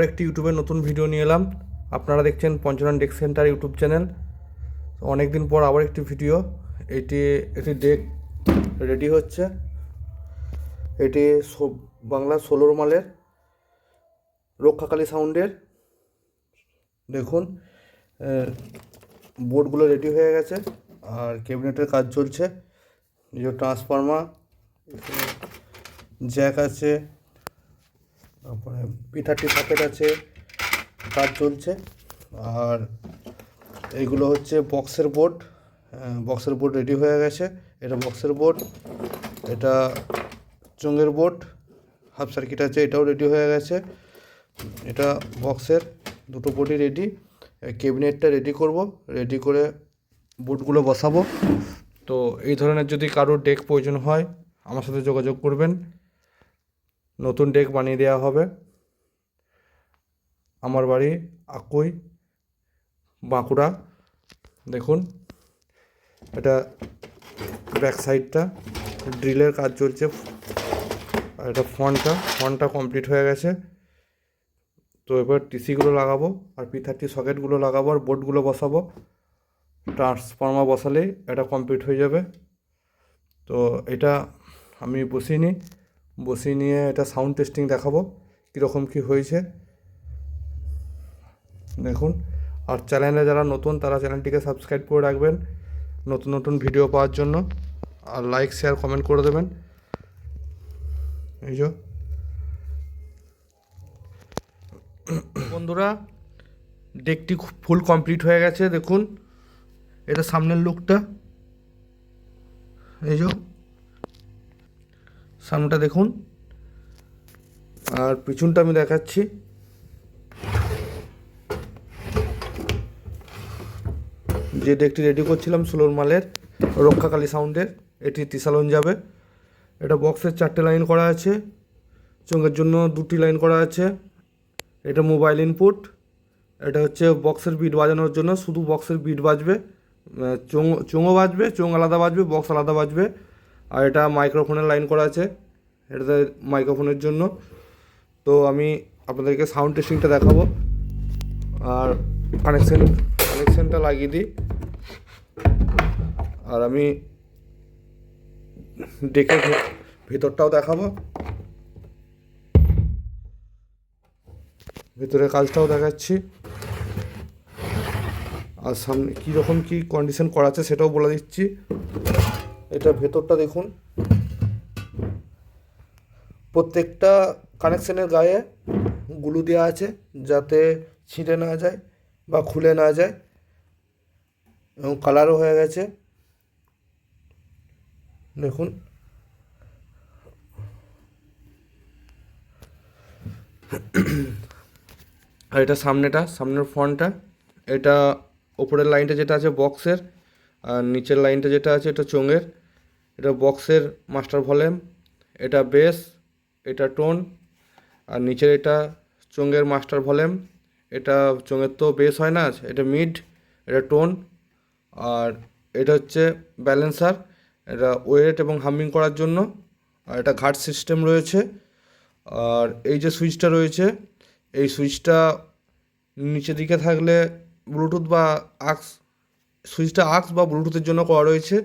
আবার একটি ইউটিউবে নতুন ভিডিও নিয়ে এলাম। আপনারা দেখছেন Panchanan deck centre YouTube channel. অনেক দিন পর আবার একটি ভিডিও। এটি একটি ডেক রেডি হচ্ছে। এটি বাংলা ষোলোর মালের রক্ষাকালী সাউন্ডের। দেখুন বোর্ডগুলো রেডি হয়ে গেছে আর ক্যাবিনেটের কাজ চলছে। যে ট্রান্সফর্মার জ্যাক আছে। তারপরে পি থার্টি সকেট আছে কাজ চলছে। আর এইগুলো হচ্ছে বক্সের বোর্ড। বক্সের বোর্ড রেডি হয়ে গেছে। এটা বক্সের বোর্ড, এটা চোঙের বোর্ড হাফ সার্কিট আছে, এটাও রেডি হয়ে গেছে। এটা বক্সের, দুটো বোর্ডই রেডি ক্যাবিনেটটা রেডি করব রেডি করে বোর্ডগুলো বসাবো। তো এই ধরনের যদি কারোর ডেক প্রয়োজন হয়, আমার সাথে যোগাযোগ করবেন। নতুন ডেক বানিয়ে দেওয়া হবে। আমার বাড়ি আকুই, বাঁকুড়া। দেখুন, এটা ব্যাক সাইডটা, ড্রিলের কাজ চলছে। আর এটা ফন্টটা ফন্টটা কমপ্লিট হয়ে গেছে। তো এবার টিসিগুলো লাগাবো, আর পি থার্টি সকেটগুলো লাগাবো, আর বোর্ডগুলো বসাবো। ট্রান্সফর্মার বসালেই এটা কমপ্লিট হয়ে যাবে। তো এটা আমি বসিয়ে নিই। বসিয়ে নিয়ে এটা সাউন্ড টেস্টিং দেখাবো, কীরকম কী হয়েছে। দেখুন, আর চ্যানেলে যারা নতুন, তারা চ্যানেলটিকে সাবস্ক্রাইব করে রাখবেন, নতুন নতুন ভিডিও পাওয়ার জন্য। আর লাইক শেয়ার কমেন্ট করে দেবেন। এই যে। বন্ধুরা ডেকটি ফুল কমপ্লিট হয়ে গেছে, দেখুন। এটা সামনের লুকটা এই যে। সামনেটা দেখুন। আর পিছনটা আমি দেখাচ্ছি। যে ডেকটি রেডি করছিলাম ষোলোর মালের, রক্ষাকালী সাউন্ডের এটি তিসালন যাবে। এটা বক্সের চারটে লাইন করা আছে। চোঙের জন্য দুটি লাইন করা আছে। এটা মোবাইল ইনপুট এটা হচ্ছে বক্সের বিট বাজানোর জন্য। শুধু বক্সের বিট বাজবে। চোঙ, চোঙও বাজবে, চোঙ আলাদা বাজবে বক্স আলাদা বাজবে। আর এটা মাইক্রোফোনের লাইন করা আছে। এটাতে মাইক্রোফোনের জন্য। তো আমি আপনাদেরকে সাউন্ড টেস্টিংটা দেখাবো। আর কানেকশন কানেকশানটা লাগিয়ে দিই। আর আমি ডেকে ভেতরটাও দেখাবো। ভিতরে কাজটাও দেখাচ্ছি। আর সামনে কীরকম কী কন্ডিশন করা আছে সেটাও বলে দিচ্ছি। এটা ভেতরটা দেখুন। প্রত্যেকটা কানেকশনের গায়ে গুলু দেওয়া আছে যাতে ছিঁড়ে না যায় বা খুলে না যায় এবং কালারও হয়ে গেছে। দেখুন। আর এটা সামনেটা, সামনের ফ্রন্টটা। এটা ওপরের লাইনটা যেটা আছে বক্সের, আর নিচের লাইনটা যেটা আছে এটা চোঙের। এটা বক্সের মাস্টার ভলিউম, এটা বেস, এটা টোন, আর নিচের এটা চোঙের মাস্টার ভলিউম, এটা চোঙের তো বেস হয় না, এটা মিড, এটা টোন, আর এটা হচ্ছে ব্যালেন্সার, এটা ওয়েট এবং হামিং করার জন্য, আর এটা ঘাট সিস্টেম রয়েছে, আর এই যে সুইচটা রয়েছে, এই সুইচটা নিচের দিকে থাকলে ব্লুটুথ বা আক্স, সুইচটা আক্স বা ব্লুটুথের জন্য করা রয়েছে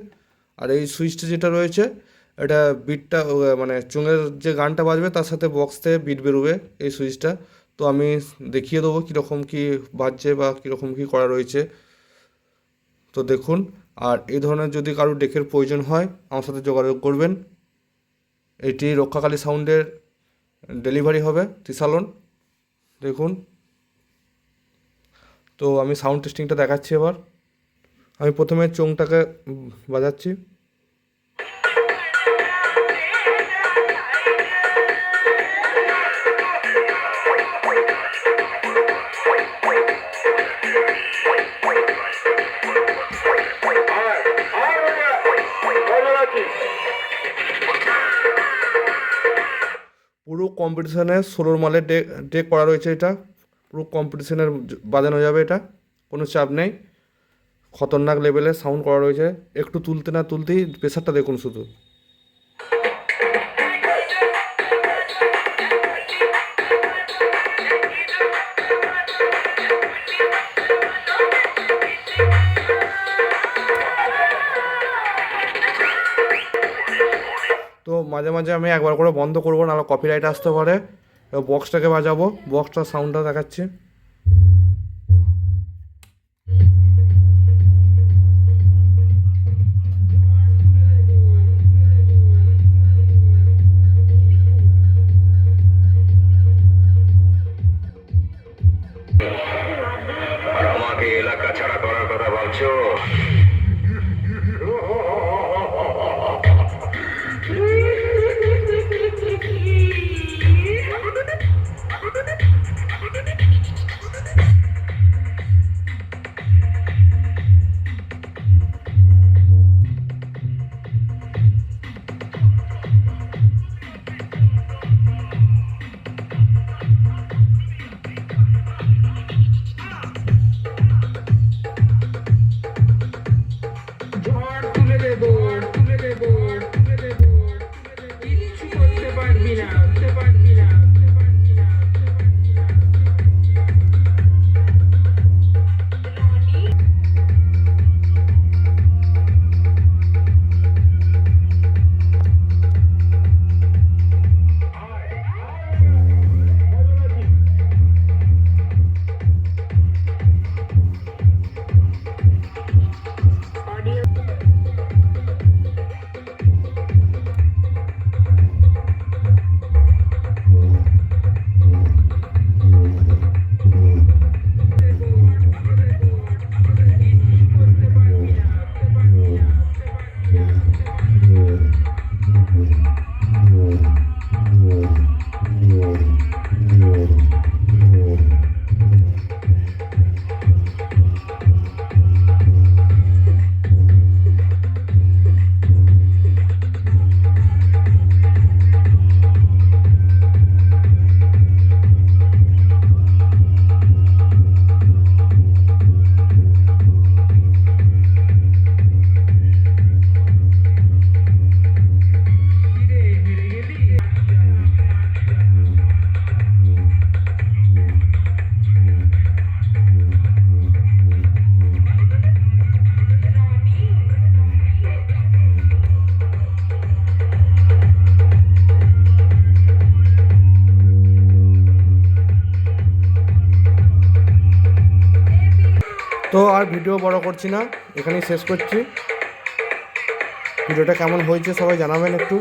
আর এই সুইচটা যেটা রয়েছে, এটা বিটটা মানে চুঙের যে গানটা বাজবে তার সাথে বক্স থেকে বিট বেরোবে এই সুইচটা। তো আমি দেখিয়ে দেবো কীরকম কী বাজছে বা কীরকম কী করা রয়েছে। তো দেখুন, আর এই ধরনের যদি কারও ডেকের প্রয়োজন হয়, আমার সাথে যোগাযোগ করবেন। এটি রক্ষাকালী সাউন্ডের ডেলিভারি হবে ত্রিসালন দেখুন। তো আমি সাউন্ড টেস্টিংটা দেখাচ্ছি এবার। আমি প্রথমে চোংটাকে বাজাচ্ছি। পুরো কম্পিটিশনে ষোলোর মালের ডেক ডেক করা রয়েছে এটা। পুরো কম্পিটিশনের বাজানো যাবে এটা। কোনো চাপ নেই। খতরনাক লেভেলে সাউন্ড করা রয়েছে। একটু তুলতে না তুলতেই প্রেশারটা দেখুন শুধু। তো মাঝে মাঝে আমি একবার করে বন্ধ করব, নাহলে কপিরাইট আসতে পারে। বক্সটাকে বাজাবো বক্সটার সাউন্ডটা দেখাচ্ছি। তো আর ভিডিও বড় করছি না, এখানেই শেষ করছি। ভিডিওটা কেমন হয়েছে সবাই জানাবেন একটু।